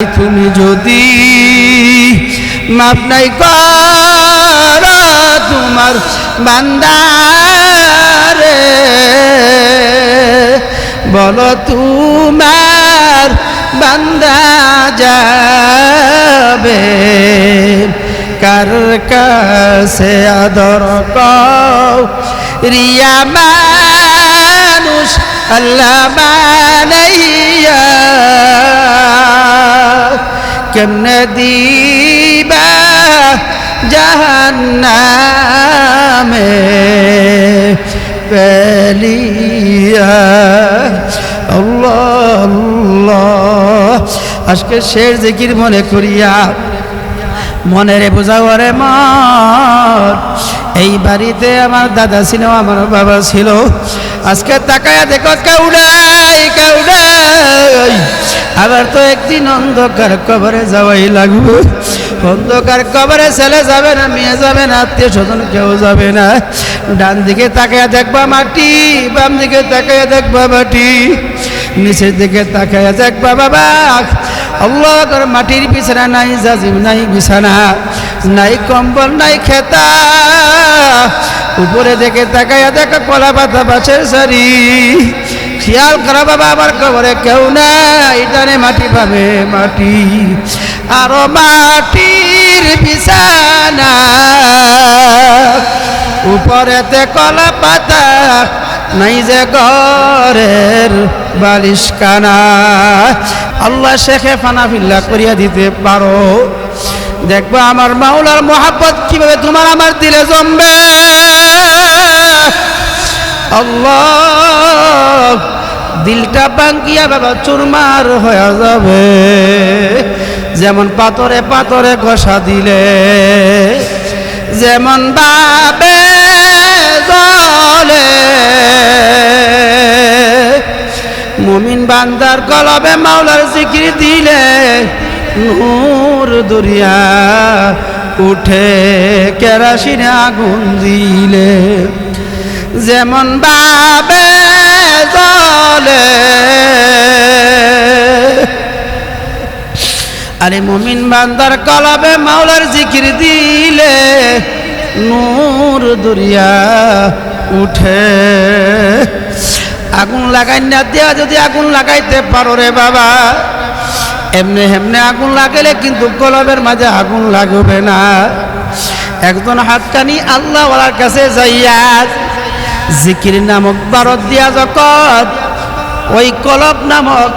তুমি যদি মাপ নাই কর তোমার বান্দারে, বলো তোমার বান্দা যাবে। কার কাছে আদর রিয়া মানুষ আল্লাহ বানাইয়া জাহান্নামে পেলিয়া আজকে শের জিকির মনে করিয়া মনের বোঝাওয়ারে মন এই বাড়িতে আমার দাদা ছিল আমার বাবা ছিল। আজকে তাকায়া দেখো, কাউডাই কাউডাই। আবার তো একদিন অন্ধকার কবরে যাওয়াই লাগবে। অন্ধকার কবরে ছেলে যাবে না, মেয়ে যাবে না, আত্মীয় স্বজন কেউ যাবে না। ডান দিকে তাকায়া দেখবা মাটি, বাম দিকে তাকায়া দেখবা মাটি। নিচের দিকে তাকায়া দেখবা বাবা। আল্লাহ মাটির বিছানা নাই, জাজিম নাই, বিছানা নাই, কম্বল নাই, খেতা। উপরে দেখে তাকায়া দেখা কলা পাতা বাছের সারি। খেয়াল করা বাবা আমার কবরে কেউ নাই, জানে মাটি পাবে মাটি। আরও মাটির বিছানা। উপরেতে কলা পাতা নাই যে ঘরের বালিশ কানা আল্লাহ শেখে ফানাফিল্লা করিয়া দিতে পারো। দেখবা আমার মাওলার মোহাব্বত কীভাবে তোমার আমার দিলে জমবে। আল্লাহ দিলটা বাঙ্গিয়া বাবা চুরমার হয়ে যাবে। যেমন পাথরে পাথরে ঘষা দিলে, যেমন বাবে জলে। মুমিন বান্দার কলবে মাওলার জিকির দিলে, নূর দরিয়া উঠে কেরাসিনে আগুন দিলে। যেমন বাবে আরে মুমিন বান্দার কলবে মাওলার জিকির দিলে নূর দরিয়া উঠে। আগুন লাগাই না দেওয়া যদি আগুন লাগাইতে পারো রে বাবা। এমনি হেমনে আগুন লাগালে কিন্তু কলবের মাঝে আগুন লাগবে না। একজন হাতকানি আল্লাহওয়ালার কাছে যাইয়া জিকির নামক বারত দিয়া যখন ওই কলব নামক,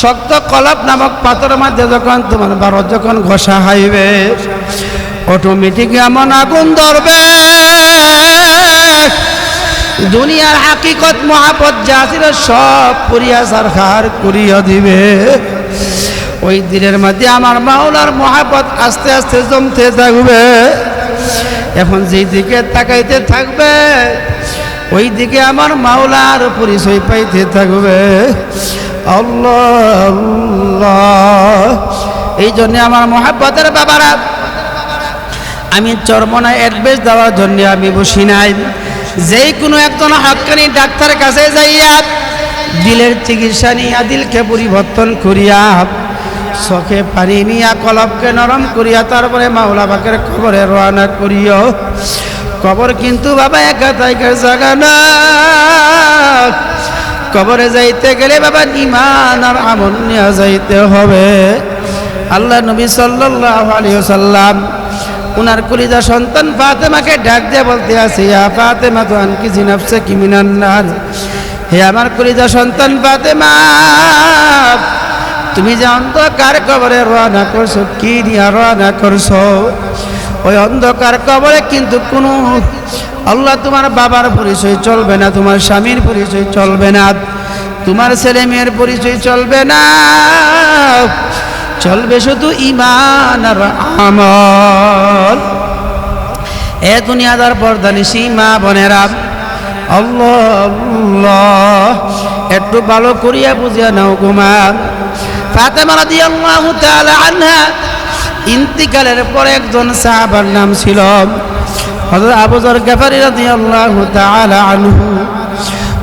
শক্ত কলব নামক পাথরের মধ্যে যখন তোমার বারত যখন ঘষা হাইবে অটোমেটিক এমন আগুন ধরবে। দুনিয়ার হাকিকত মহাপত যা ছিল সব পুরিয়া সরকার করিয়া দিবে। ওই দিনের মধ্যে আমার মাওলার মহাপত আস্তে আস্তে জমতে থাকবে। এখন যেই দিকে তাকাইতে থাকবে ওই দিকে আমার মাওলার পরিচয় পাইতে থাকবে। এই জন্য আমার মহাব্বতের বাবারা, আমি চরমনায় অ্যাডভাইস দেওয়ার জন্য আমি বসি নাই। যেই কোনো একজন হাক্কানি ডাক্তারের কাছে যাইয়া দিলের চিকিৎসা নিয়া দিলকে পরিবর্তন করিয়া চোখে পানি নিয়া কলবকে নরম করিয়া তারপরে মাওলা বাকের খবরে রওনা করিও। কবর কিন্তু বাবা একা তাইকার জায়গা না। কবরে যাইতে গেলে বাবা ইমান আর আমল নিয়ে যাইতে হবে। আল্লাহ নবী সাল্লাল্লাহু আলাইহি সাল্লাম উনার কলিজা সন্তান ফাতেমাকে ডাক দিয়ে বলতে আছে, ইয়া ফাতেমা, তো আনকি জিনাফসে কি মিনান্নার হে আমার কলিজা সন্তান ফাতেমা, তুমি যে অন্ধকার কবরে রওনা করছ, কি নিয়ে রওনা করছ? ওই অন্ধকার কবরে কিন্তু কোনো আল্লাহ তোমার বাবার পরিচয় চলবে না, তোমার স্বামীর পরিচয় চলবে না, তোমার ছেলে মেয়ের পরিচয় চলবে না। চলবে শুধু ইমান আর আমল। এ দুনিয়াদার পর্দানিসি মা বোনেরা। আল্লাহ, একটু ভালো করিয়া বুঝিয়া নাও গুমা ফাতেমা রাদিয়াল্লাহু তাআলা আনহা ইন্তিকালের পরে একজন সাহাবার নাম ছিল হযরত আবু যর গফারি রাদিয়াল্লাহু তাআলা আনহু।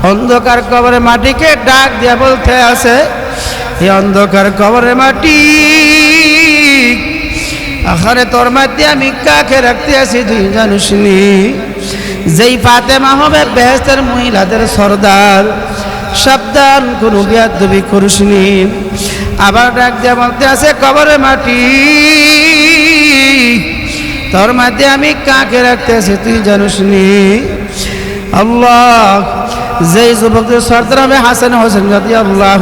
অন্ধকার কবরে মাটিকে ডাক দিয়া বলতে আছে এই অন্ধকার কবরে মাটি আখারে তোর মধ্যে আমি কাকে রাখতে আছি তুই জানিস যেই ফাতেমা হবে বেহেস্তের মহিলাদের সর্দার, সাবধান কোনো বিয়াদবি করিস আবার ডাক দেওয়া বলতে আছে, কবরে মাটি, তোর মধ্যে আমি কাকে রাখতে আছি তুই জানিস নি? আল্লাহ, যেই যুবকদের সর্দার হবে হাসান হোসেন রাদি আল্লাহ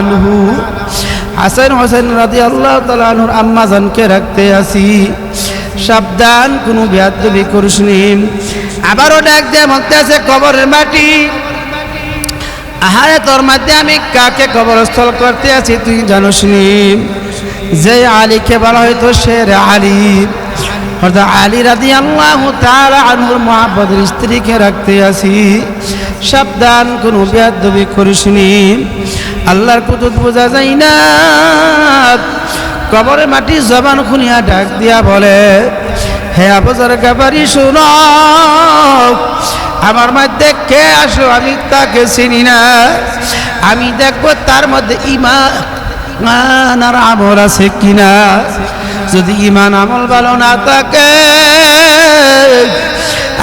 আনহু, হাসান হোসেন রাদি আল্লাহ তালুর আম্মাজানকে রাখতে আসি সাবধান, কোনো বিয়াদবি করিস নি। আবারও ডাক দেয় মধ্যে আছে, কবরের মাটি আহারে, তোর মধ্যে আমি কাকে কবরস্থল করতে আছি তুই জানোস নি? যে আলীকে বলা হয়তো শের আলী। অর্থাৎ আলী রাদি আল্লাহ তারা আনুর মহাব্বতের স্ত্রীকে রাখতে আসি সাবধান, কোনো বেয়াদবি করিস নি। আল্লাহর কুতুত বোঝা যায় না। কবরে মাটি জবান খুনিয়া ডাক দিয়া বলে, হে আবজার গাবারি, শুনো। আমার মধ্যে কে আসো আমি তাকে চিনি না। আমি দেখব তার মধ্যে ইমান। আর আমল আছে কিনা? যদি ইমান আমল ভালো না থাকে,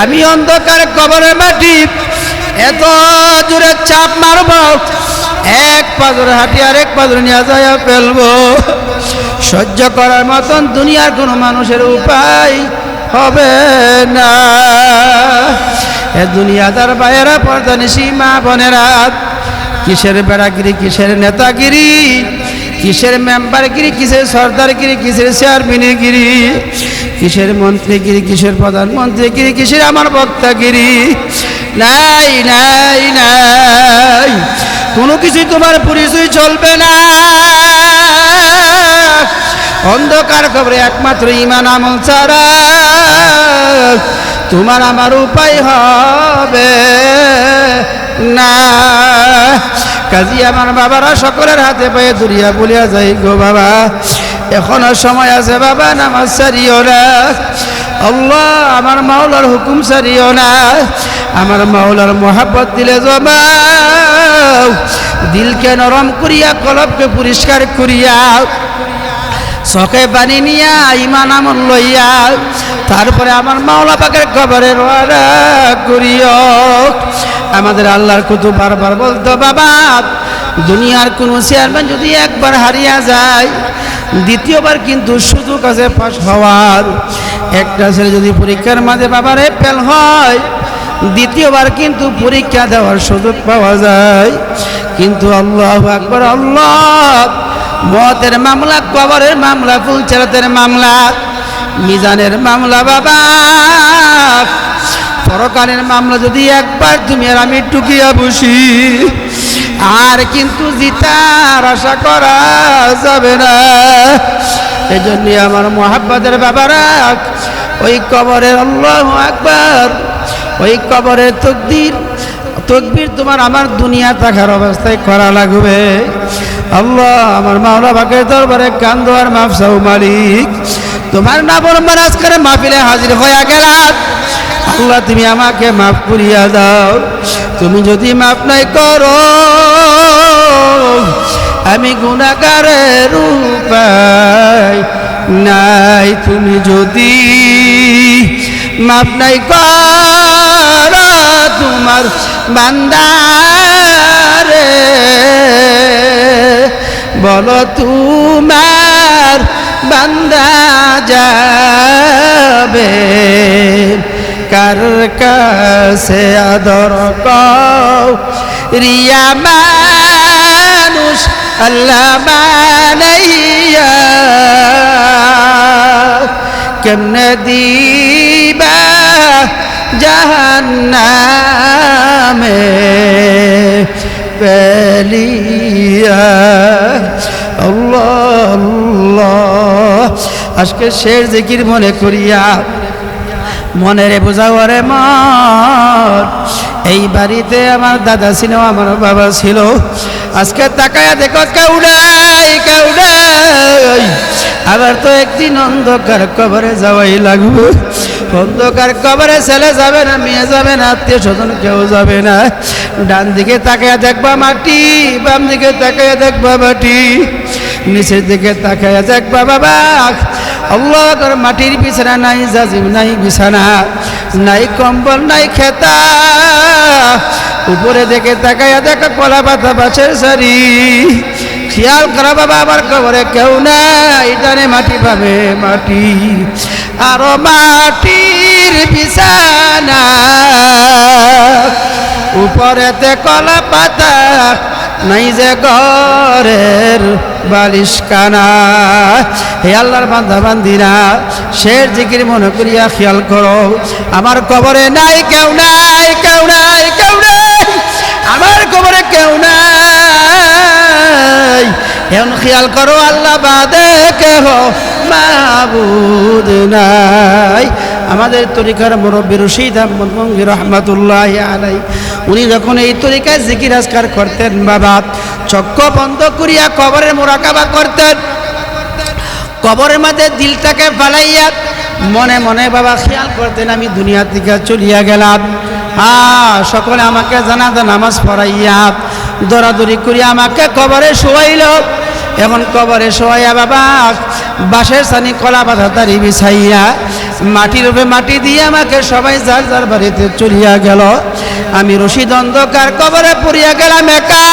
আমি অন্ধকার কবরে মাটি এত জোরে চাপ মারব, এক পাজর হাঁটি আর এক পাজর নিয়ে যায় ফেলব। সহ্য করার মতন দুনিয়ার কোনো মানুষের উপায় হবে না। এ দুনিয়াদার বাইরা পর্দানিসি মা বোনেরা কিসের বেড়াগিরি, কিসের নেতাগিরি, কিসের মেম্বারগিরি, কিসের সর্দারগিরি, কিসের চেয়ারম্যানগিরি, কিসের মন্ত্রীগিরি, কিসের প্রধানমন্ত্রীগিরি, কিসের আমার বক্তাগিরি। নাই নাই নাই। কোনো কিছুই তোমার পরিচয় চলবে না। অন্ধকার খবরে একমাত্র ইমান আমল ছাড়া তোমার আমার উপায় হবে না। কাজী, আমার বাবারা সকলের হাতে পায়ে দূরিয়া বলিয়া যাই গো বাবা। এখনও সময় আছে বাবা, নামাজ সারিও না। আল্লাহ, আমার মাওলার হুকুম সারিও না। আমার মাওলার মোহাব্বত দিলে জমা দিলকে নরম করিয়া, কলবকে পরিষ্কার করিয়া চকে পানি নিয়া ইমান আমল লইয়া, তারপরে আমার মাওলা পাকের কবরে করিও। আমাদের আল্লাহর কুতু বারবার বলতো, বাবা, দুনিয়ার কোনো চেয়ারম্যান যদি একবার হারিয়া যায়, দ্বিতীয়বার কিন্তু সুযোগ আছে পাশ হওয়ার। একটা ছেলে যদি পরীক্ষার মাঝে বাবারে ফেল হয়, দ্বিতীয়বার কিন্তু পরীক্ষা দেওয়ার সুযোগ পাওয়া যায়। কিন্তু আল্লাহ একবার আল্লাহ মতের মামলা, কবরের মামলা ফুলচেরাতের মামলা, মিজানের মামলা, বাবা। পরকালের মামলা যদি একবার তুমি আর আমি টুকিয়া বসি, আর কিন্তু জিতার আশা করা যাবে না। এই জন্য আমার মহাব্বাদের বাবারা, ওই কবরের আল্লাহ একবার ওই কবরের তকদির তকবির তোমার আমার দুনিয়া থাকার অবস্থায় করা লাগবে। আল্লাহ, আমার মাওলা বাকের দরবারে কান্দ আর মাফসাউ মালিক। তোমার না নাবরম্বর আজকের মাহফিলে হাজির হইয়া গেলাম। আল্লাহ, তুমি আমাকে মাফ করিয়া দাও। তুমি যদি মাফ নাই করো, আমি গুণাগারের উপায় নাই। তুমি যদি মাফ নাই করো তোমার বান্দারে বলো তোমার বান্দা যাবে। কার কাছে আদর রিয়া মানুষ আল্লাহ বানাইয়া। কেমনে দিবা আজকে শের জিকির মনে করিয়া মনে রে বোঝাও রে মা এই বাড়িতে আমার দাদা ছিল, আমার বাবা ছিল। আজকে তাকায়া দেখো, কেউডাই কেউডাই। আবার তো একদিন অন্ধকার কবরে যাওয়াই লাগবে। অন্ধকার কবরে ছেলে যাবে না, মেয়ে যাবে না, আত্মীয় স্বজন কেউ যাবে না। ডান দিকে তাকায় দেখবা মাটি, বাম দিকে তাকায় দেখবা মাটি। নিচের দিকে তাকায় দেখবা বাবা। আল্লাহ মাটির বিছানা নাই, জাজিম নাই, বিছানা নাই, কম্বল নাই, খেতা। উপরে দেখে তাকায় দেখো, কলা পাতা বাছের সারি। খেয়াল করা বাবা আমার কবরে কেউ নাই, জানে মাটি পাবে মাটি। আরও মাটির বিছানা। উপরেতে কলা পাতা, নাই যে ঘরের বালিশ কানা হে আল্লাহর বান্ধা বান্দিরা শের জিকির মনে করিয়া খেয়াল করো, আমার কবরে নাই, কেউ নাই কেউ নাই কেউ নাই। আমার কবরে কেউ নাই। এখন খেয়াল করো, আল্লাহ বাদে কেহ মাবুদ নাই। আমাদের তরিকার মুরব্বী রশিদ আহমদ মঙ্গি রহমতুল্লাহ আলাই উনি যখন এই তরিকায় জিকির আজকার করতেন, বাবা চক্ষ বন্ধ করিয়া কবরের মোরাকাবা করতেন। কবরের মধ্যে দিলটাকে ফালাইয়া মনে মনে, বাবা, খেয়াল করতেন, আমি দুনিয়া থেকে চলিয়া গেলাম। আ সকলে আমাকে জানাতে নামাজ পড়াইয়া দৌড়াদৌড়ি করিয়া আমাকে কবরে শোয়াইল। এখন কবরে শোয়াইয়া বাবা, বাঁশের সানি কলা বাধা দাড়ি বিছাইয়া মাটির উপরে মাটি দিয়ে আমাকে সবাই যার যার বাড়িতে চলিয়া গেল। আমি রশিদ অন্ধকার কবরে পড়িয়া গেলাম একা।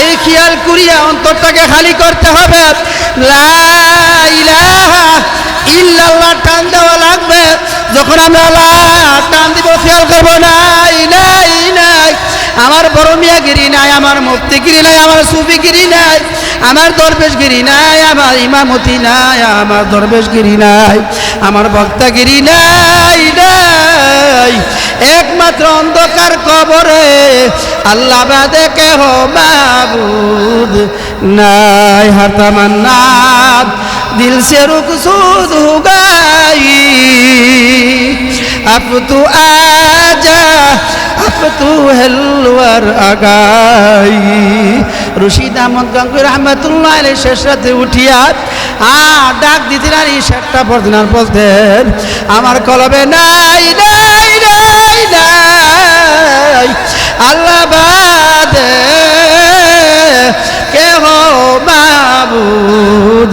এই খেয়াল করিয়া অন্তরটাকে খালি করতে হবে। ইল্লাল্লাহ টান দেওয়া লাগবে। যখন আমরা টান দিব, খেয়াল করব নাই নাই। আমার বড় মিয়াগিরি নাই, আমার মুফতিগিরি নাই, আমার সুফিগিরি নাই, আমার দরবেশগিরি নাই, আমার ইমামতি নাই, আমার দরবেশগিরি নাই, আমার বক্তাগিরি নাই নাই। একমাত্র অন্ধকার কবরে আল্লাহ বাদে কেহ মাবুদ নাই। হার তামান্না দিল সে রুক সুদ হুগাই। আপু তু আজা হেলুয়ার আগাই। রশিদ আহমদ গঙ্গুর রহমতুল্লাহ শেষ রাতে উঠিয়া, আ, ডাক দিদির আর এই শেষটা পড়তেন আর আমার কলবে নাই নাই নাই নাই, আল্লাহ বাদে, কেহ বাবুদ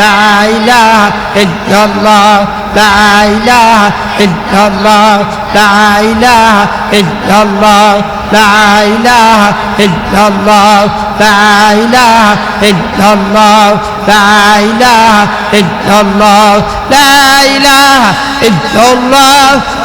লাইলা ইল্লাল্লাহ লাইলা ইল্লাল্লাহ লাইলা ইল্লাল্লাহ লাইলা ইল্লাল্লাহ লাইলা ইল্লাল্লাহ লাইলা ইল্লাল্লাহ লাইলা ইল্লাল্লাহ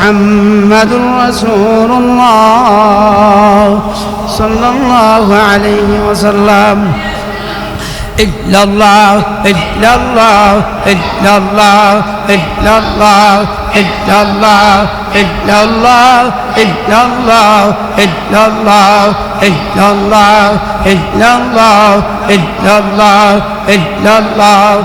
محمد رسول الله صلى الله عليه وسلم. إلا الله إلا الله إلا الله إلا الله إلا الله إلا الله إلا الله إلا الله إلا الله إلا الله إلا الله إلا الله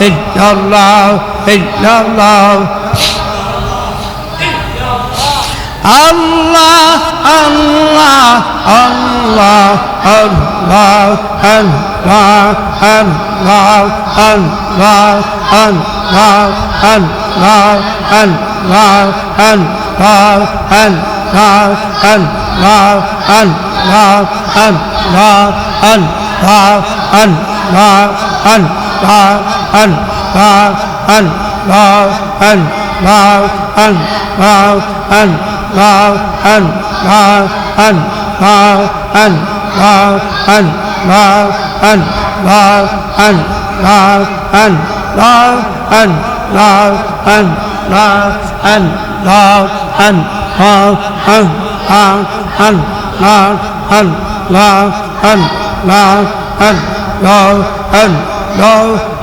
إلا الله إلا الله إلا الله إلا الله إلا الله إلا الله إلا الله إلا الله إلا الله إلا الله إلا الله إلا الله إلا الله إلا الله إلا الله إلا الله إلا الله إلا الله إلا الله إلا الله إلا an vào an vào and vào an vào and vào an vào an vào and vào and vào an vào and bow and vào and vào and vào an vào an vào an vào an vào an vào an vào an vào an vào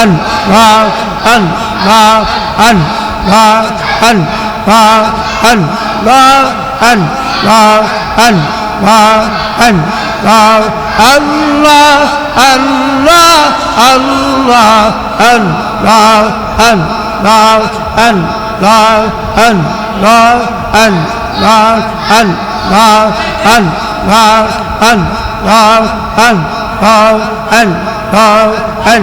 an ra an ra an ra an ra an ra an ra an ra an ra Allah Allah Allah an ra an ra an ra an ra an ra an ra an ra an ra an ra an ra an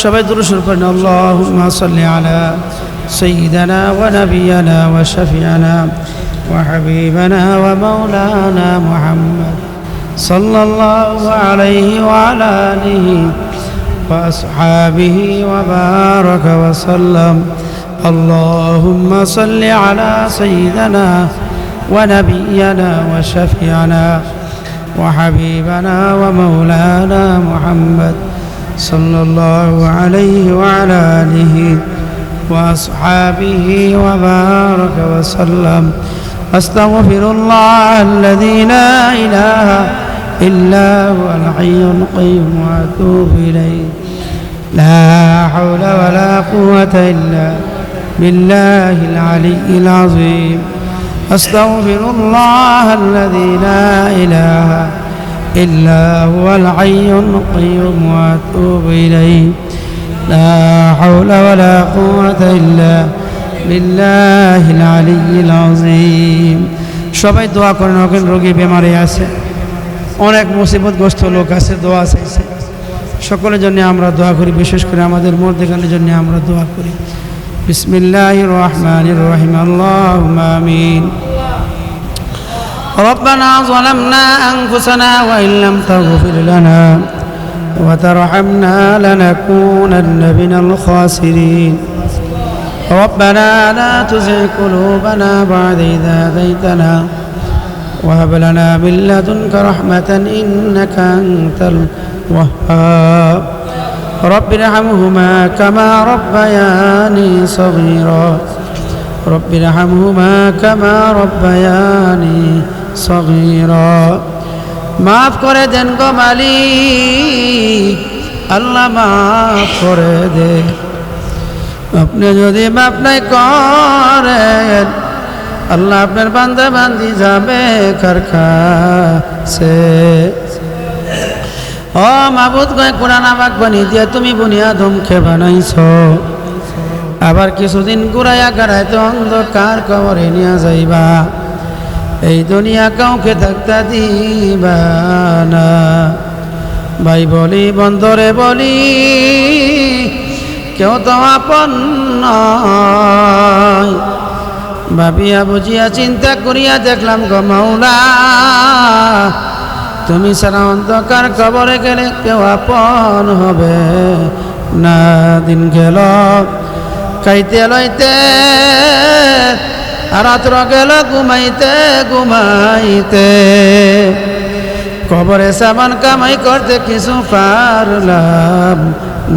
সবাই দূরে শুরু করেন আল্লাহ আলা সঈদানা ওয়া নবিয়ানা ওয়া শফিয়ানা ওয়া হাবিবানা ওয়া মাওলানা মুহাম্মদ সাল্লাল্লাহু আলাইহি ওয়া আলা আলিহি ওয়া আসহাবিহি ওয়া বারাক ওয়া সাল্লাম اللهم صل على سيدنا ونبينا وشفيعنا وحبيبنا ومولانا محمد صلى الله عليه وعلى آله وأصحابه وبارك وسلم. أستغفر الله الذي لا إله إلا هو الحي القيوم وأتوب إليه. لا حول ولا قوة إلا بالله العلي العظيم. أستغفر الله الذي لا إله إلا إلا هو العي القيوم وأتوب إليه. لا حول ولا قوة إلا بالله العلي العظيم. সবাই দোয়া করেন, অগেন রোগী বেমারে আছে। অনেক মুসিবত মুসিবতগ্রস্ত লোক আছে, দোয়া চাইছে। সকলের জন্য আমরা দোয়া করি, বিশেষ করে আমাদের মর্দেখানের জন্য আমরা দোয়া করি। বিসমিল্লাহ রহমান রহিম। আল্লাহ আমিন। ربنا ظلمنا أنفسنا وإن لم تغفر لنا وترحمنا لنكونن من الخاسرين. ربنا لا تزغ قلوبنا بعد إذا هديتنا وهب لنا من لدنك رحمة إنك أنت الوهاب. رب ارحمهما كما ربياني صغيرا. رب ارحمهما كما ربياني সগীরা। মাফ করে দেন গো মালিক, আল্লাহ মাফ করে দে। আপনি যদি মাফ নাই করেন, আল্লাহ আপনার বান্দা বান্দি যাবে কারখাসে ও মাবুদ কয় কোরআন আমাক বানিয়ে দিয়ে তুমি বুনিয়া ধমকে বানাইছ। আবার কিছুদিন ঘুরাইয়া গাড়াইতে অন্ধকার কবরে নিয়ে যাইবা। এই দুনিয়া কাউকে থাকতে দিবা না। ভাই বলি, বন্দরে বলি, কেউ তো আপন ভাবিয়া বুঝিয়া চিন্তা করিয়া দেখলাম গো মাওলা, তুমি সারা অন্ধকার কবরে গেলে কেউ আপন হবে না। দিন গেল, খাইতে লইতে রাত্র গেল ঘুমাইতে ঘুমাইতে। কবরে সাবান কামাই করতে কিছু পারলাম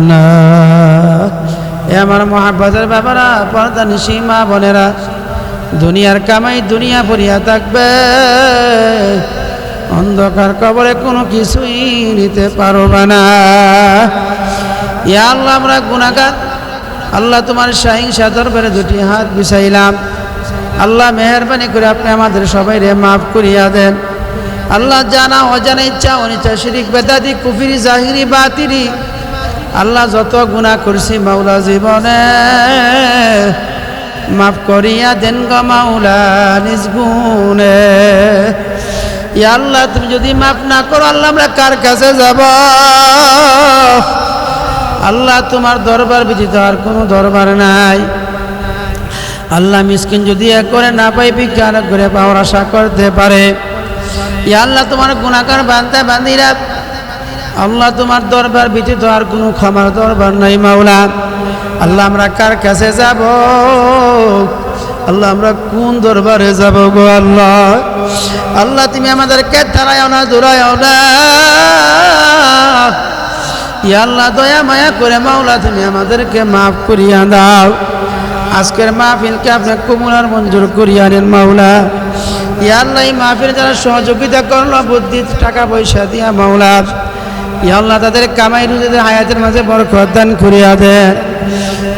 না। আমার মহাব্বাতের ব্যাপারা, পর্দা সীমা বোনেরা, দুনিয়ার কামাই দুনিয়া পড়িয়া থাকবে। অন্ধকার কবরে কোনো কিছুই নিতে পারবে না। ইয়া আল্লাহ, আমরা গুণাগার আল্লাহ তোমার সাহিংসা দরবারে দুটি হাত বিছাইলাম। আল্লাহ মেহরবানি করে আপনি আমাদের সবাই রে মাফ করিয়া দেন। আল্লাহ জানা, অজানা ইচ্ছা, অনিচ্ছা, শিরিক, বেদাদি, কুফিরি, জাহিরি বাতিরি আল্লাহ যত গুণা করছি মাওলা জীবনে মাফ করিয়া দেন গো মাওলা নিজ গুণে। আল্লাহ, তুমি যদি মাফ না করো, আল্লাহ আমরা কার কাছে যাব? আল্লাহ তোমার দরবার ব্যতীত আর কোনো দরবার নাই। আল্লাহ মিসকিন যদি এক করে না পাই বিজ্ঞান করে পাওয়ার আশা করতে পারে। আল্লাহ, তোমার গুণাকার বান্ধা বান্দিরা, আল্লাহ তোমার দরবার ব্যতীত আর কোনো ক্ষমার দরবার নাই, মাওলা। আল্লাহ, আমরা কার কাছে যাব? আল্লাহ, আমরা কোন দরবারে যাব গো আল্লাহ? আল্লাহ, তুমি আমাদেরকে তারায়ও না দূরায়ও না। আল্লাহ, দয়া মায়া করে মাওলা, তুমি আমাদেরকে মাফ করিয়া দাও। আজকের মাহফিলকে আপনি কমুনার মঞ্জুর করিয়া নেন মাওলা। ইয়া আল্লাহ, এই মাহফিল যারা সহযোগিতা করল, বুদ্ধি, টাকা পয়সা দিয়া, মাওলা। ইয়া আল্লাহ, তাদের কামাই রুজিদের হায়াতের মাঝে বরকত দান করিয়া দেন।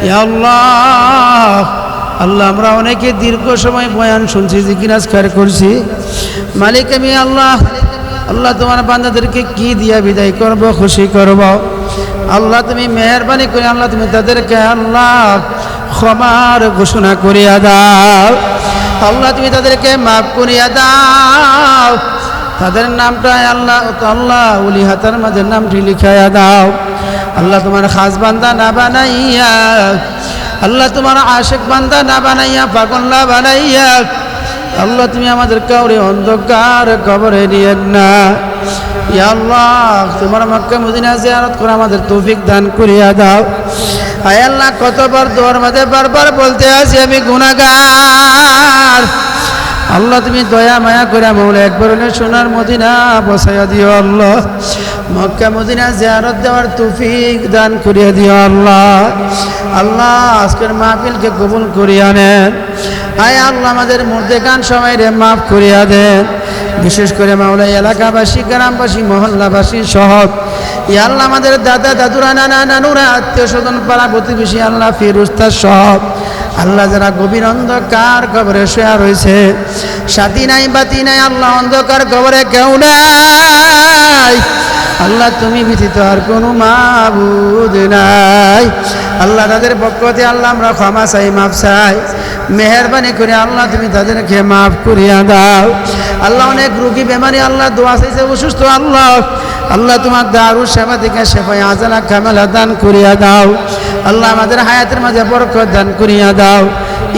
ইয়া আল্লাহ আল্লাহ, আমরা অনেকে দীর্ঘ সময় বয়ান শুনছি জিজ্ঞাসকার করছি। মালিক আমি আল্লাহ আল্লাহ, তোমার বান্দাদেরকে কি দিয়া বিদায় করব, খুশি করব? আল্লাহ, তুমি মেহরবানি করে, আল্লাহ, তুমি তাদেরকে আল্লাহ ক্ষমার ঘোষণা করিয়া দাও। আল্লাহ তুমি তাদেরকে মাফ করিয়া দাও। তাদের নামটা আল্লাহ আল্লাহ উলি হাতার মাঝে নামটি লিখাইয়া দাও। আল্লাহ তোমার খাস বান্দা না বানাইয়া, আল্লাহ তোমার আশেক বান্দা না বানাইয়া পাগল্লা বানাইয়া, আল্লাহ তুমি আমাদের কাউরে অন্ধকার কবরে নিয়েন না। আল্লাহ, তোমার মক্কা মদিনা জিয়ারত করে আমাদের তৌফিক দান করিয়া দাও। আয় আল্লাহ, কতবার দোয়ার মাঝে বারবার বলতে আছি আমি গুনাহগার। আল্লাহ, তুমি দয়া, মায়া করে মৌলা একবার হলে সোনার মদিনা বসাইয়া দিও আল্লাহ। মক্কা মদিনা জিয়ারত দেওয়ার তৌফিক দান করিয়া দিও আল্লাহ। আল্লাহ, আজকের মাহফিলকে কবুল করিয়া নেন। আয় আল্লাহ, আমাদের মধ্যে গান সময় রে মাফ করিয়া দেন। বিশেষ করে মাওলা এলাকাবাসী, গ্রামবাসী, মহল্লাবাসী সহ। ইয়া আল্লাহ আমাদের দাদা, দাদুরা, নানা, নানুরা আত্মীয় স্বজন পাড়া প্রতিবেশী আল্লাহ ফিরুস্তার সব আল্লাহ যারা গভীর অন্ধকার কবরে শোয়া রয়েছে, সাথী নাই, বাতি নাই, আল্লাহ অন্ধকার কবরে কেউ নাই। আল্লাহ তুমি ব্যতীত আর কোনো মাবুদ নাই। আল্লাহ তাদের পক্ষতে আল্লাহ আমরা ক্ষমা চাই, মাফ চাই। মেহরবানি করে আল্লাহ তুমি তাদেরকে মাফ করিয়া দাও। আল্লাহ অনেক রুগী বেমারি আল্লাহ দোয়া চাইছে, অসুস্থ আল্লাহ। আল্লাহ তোমার দারু সেবা থেকে সেবাই আজালা কামেলা দান করিয়া দাও। আল্লাহ আমাদের হায়াতের মাঝে বরকত দান করিয়া দাও।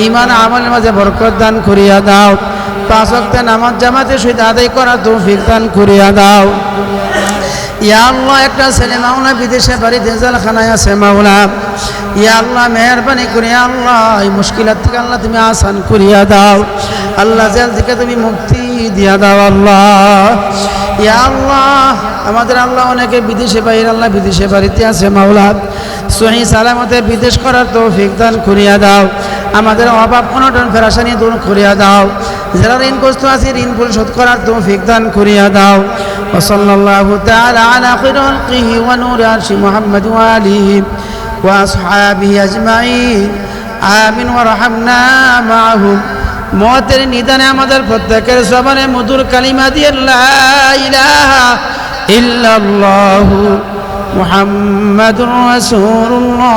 ইমান আমলের মাঝে বরকত দান করিয়া দাও। পাঁচ নামাজ জামাতে সহিত আদায় করা তৌফিক দান করিয়া দাও। ইয়া আল্লাহ, একটা ছেলে মাওলা বিদেশে বাড়িতে জেলখানায় আছে মাওলা ইয়া আল্লাহ, মেহরবানি করে আল্লাহ, এই মুশকিলাত থেকে আল্লাহ তুমি আসান করিয়া দাও। আল্লাহ, জেল থেকে তুমি মুক্তি দিয়া দাও, আল্লাহ। ইয়া আল্লাহ, আমাদের আল্লাহ অনেকে বিদেশে বাইরে, আল্লাহ বিদেশে বাড়িতে আছে মাওলা সহি সালামতে বিদেশ করার তৌফিক দান করিয়া দাও। আমাদের অভাব অনটন ফেরাসানি দূর করিয়া দাও। যারা ঋণগ্রস্ত আছে ঋণ পরিশোধ করার তৌফিক দান করিয়া দাও وصلى الله تعالى على خير خلقه ونور عرش محمد وآله وأصحابه أجمعين آمين ورحمنا معهم মতের নিদানে আমাদের প্রত্যেকের সবারে মধুর কালিমা দিয়ে লা ইলাহা ইল্লাল্লাহু মুহাম্মাদুর রাসূলুল্লাহ